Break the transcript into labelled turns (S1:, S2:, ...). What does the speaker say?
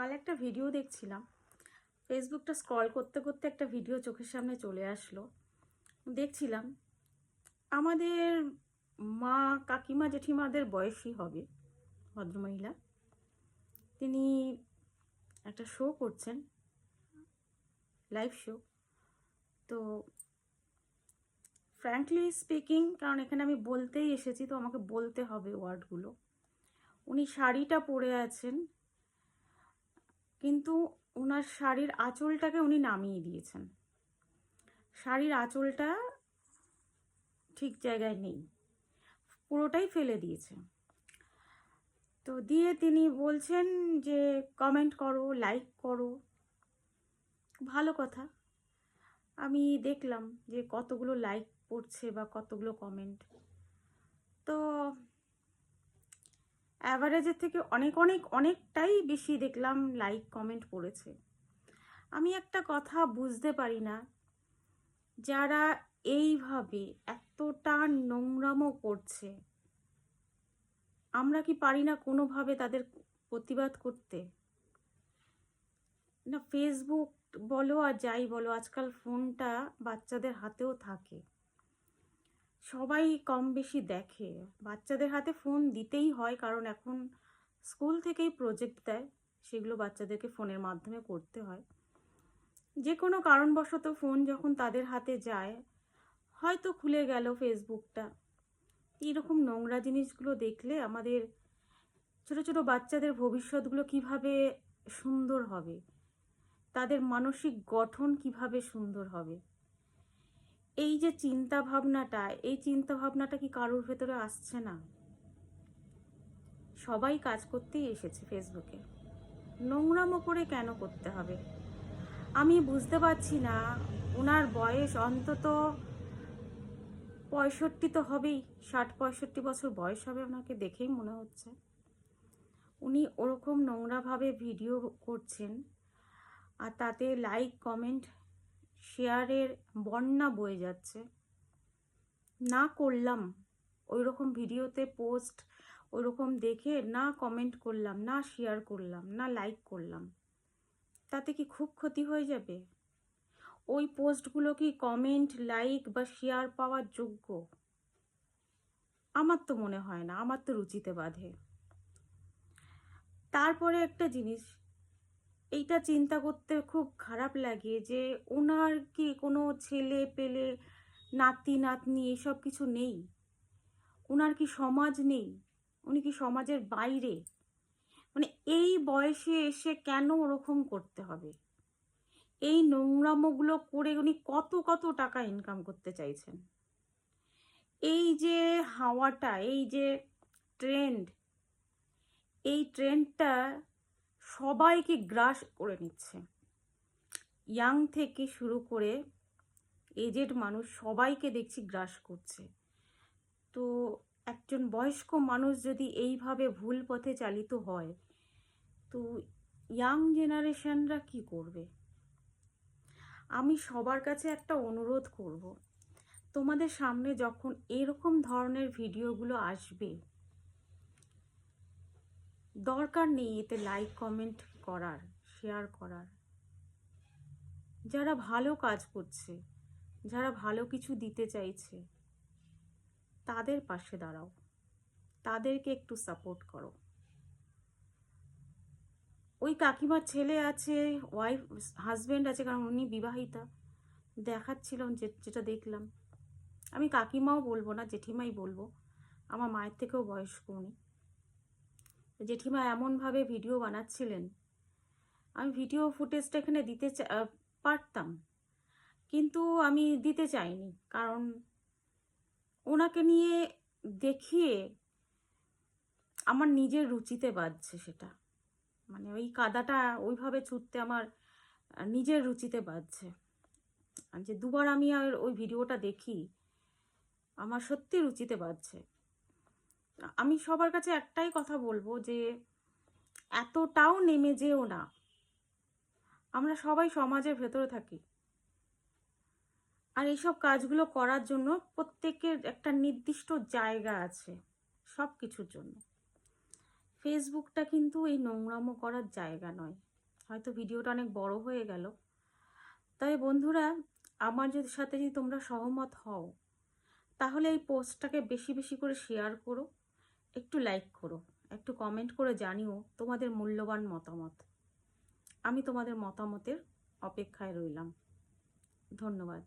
S1: কাল একটা ভিডিও দেখছিলাম। ফেসবুকটা স্ক্রল করতে করতে একটা ভিডিও চোখের সামনে চলে আসলো। দেখছিলাম, আমাদের মা কাকিমা জেঠিমাদের বয়সী হবে, ভদ্রমহিলা। তিনি একটা শো করছেন লাইভ শো তো ফ্র্যাঙ্কলি স্পিকিং কারণ এখানে আমি বলতেই এসেছি, তো আমাকে বলতে হবে ওয়ার্ডগুলো উনি শাড়িটা পরে আছেন কিন্তু ওনার শাড়ির আঁচলটাকে উনি নামিয়ে দিয়েছেন। শাড়ির আঁচলটা ঠিক জায়গায় নেই। পুরোটাই ফেলে দিয়েছে। তো দিয়ে তিনি বলছেন যে, কমেন্ট করো, লাইক করো। ভালো কথা। আমি দেখলাম যে কতগুলো লাইক পড়ছে বা কতগুলো কমেন্ট। তো অ্যাভারেজের থেকে অনেক অনেক, অনেকটাই বেশি দেখলাম লাইক কমেন্ট পড়েছে। আমি একটা কথা বুঝতে পারি না। যারা এইভাবে এতটা নোংরামো করছে, আমরা কি পারি না কোনোভাবে তাদের প্রতিবাদ করতে? না ফেসবুক বলো আর যাই বলো, আজকাল ফোনটা বাচ্চাদের হাতেও থাকে। সবাই কম বেশি দেখে। বাচ্চাদের হাতে ফোন দিতেই হয়, কারণ এখন স্কুল থেকেই প্রজেক্ট দেয়, সেগুলো বাচ্চাদেরকে ফোনের মাধ্যমে করতে হয়। যে কোনো কারণবশত ফোন যখন তাদের হাতে যায়, হয়তো খুলে গেল ফেসবুকটা এইরকম নোংরা জিনিসগুলো দেখলে আমাদের ছোট ছোট বাচ্চাদের ভবিষ্যৎগুলো কীভাবে সুন্দর হবে, তাদের মানসিক গঠন কীভাবে সুন্দর হবে এই যে চিন্তা ভাবনাটা এই চিন্তা ভাবনাটা কি কারোর ভেতরে আসছে না? সবাই কাজ করতেই এসেছে ফেসবুকে। নোংরামো করে কেন করতে হবে? আমি বুঝতে পারছি না ওনার বয়স অন্তত পঁয়ষট্টি তো হবেই, ষাট পঁয়ষট্টি বছর বয়স হবে ওনাকে দেখেই মনে হচ্ছে। উনি ওরকম নোংরাভাবে ভিডিও করছেন, আর তাতে লাইক কমেন্ট শেয়ারের বন্যা বয়ে যাচ্ছে। না করলাম। ওই রকম ভিডিওতে পোস্ট ওই রকম দেখে না কমেন্ট করলাম, না শেয়ার করলাম, না লাইক করলাম। তাতে কি খুব ক্ষতি হয়ে যাবে? ওই পোস্টগুলো কি কমেন্ট লাইক বা শেয়ার পাওয়ার যোগ্য? আমার তো মনে হয় না, আমার তো রুচিতে বাধে। তারপরে একটা জিনিস এইটা চিন্তা করতে খুব খারাপ লাগে যে ওনার কি কোনো ছেলে পেলে, নাতি, নাতনি এসব কিছু নেই? ওনার কি সমাজ নেই? উনি কি সমাজের বাইরে? মানে এই বয়সে এসে কেন ওরকম করতে হবে? এই নোংরামোগুলো করে উনি কত কত টাকা ইনকাম করতে চাইছেন? এই যে হাওয়াটা, এই যে ট্রেন্ড এই ট্রেন্ডটা সবাইকে গ্রাস করে নিচ্ছে। ইয়াং থেকে শুরু করে এজেড মানুষ সবাইকে দেখছি গ্রাস করছে। তো একজন বয়স্ক মানুষ যদি এইভাবে ভুল পথে চালিত হয়, তো ইয়াং জেনারেশনরা কি করবে? আমি সবার কাছে একটা অনুরোধ করব, তোমাদের সামনে যখন এরকম ধরনের ভিডিওগুলো আসবে দরকার নেই এতে লাইক কমেন্ট করার শেয়ার করার। যারা ভালো কাজ করছে, যারা ভালো কিছু দিতে চাইছে, তাদের পাশে দাঁড়াও। তাদেরকে একটু সাপোর্ট করো। ওই কাকিমার ছেলে আছে ওয়াইফ হাজব্যান্ড আছে, কারণ উনি বিবাহিতা। দেখাচ্ছিল যেটা দেখলাম। আমি কাকিমাও বলব না, জেঠিমাই বলব, আমার মায়ের থেকেও বয়স্ক উনি। জেঠিমা এমনভাবে ভিডিও বানাচ্ছিলেন। আমি ভিডিও ফুটেজটা এখানে দিতে পারতাম। কিন্তু আমি দিতে চাইনি, কারণ ওনাকে নিয়ে দেখিয়ে আমার নিজের রুচিতে বাজছে সেটা। মানে ওই কাদাটা ওইভাবে ছুটতে আমার নিজের রুচিতে বাজছে। যে দুবার আমি আর ওই ভিডিওটা দেখি, আমার সত্যি রুচিতে বাজছে। আমি সবার কাছে একটাই কথা বলব যে, এতটাও নেমে যেও না। আমরা সবাই সমাজের ভেতরে থাকি। আর এইসব কাজগুলো করার জন্য প্রত্যেকের একটা নির্দিষ্ট জায়গা আছে সব কিছুর জন্য। ফেসবুকটা কিন্তু এই নোংরামো করার জায়গা নয়। হয়তো ভিডিওটা অনেক বড় হয়ে গেল। তাই বন্ধুরা, আমার যদি সাথে যদি তোমরা সহমত হও, তাহলে এই পোস্টটাকে বেশি বেশি করে শেয়ার করো। একটু লাইক করো, একটু কমেন্ট করে জানিও তোমাদের মূল্যবান মতামত। আমি তোমাদের মতামতের অপেক্ষায় রইলাম। ধন্যবাদ।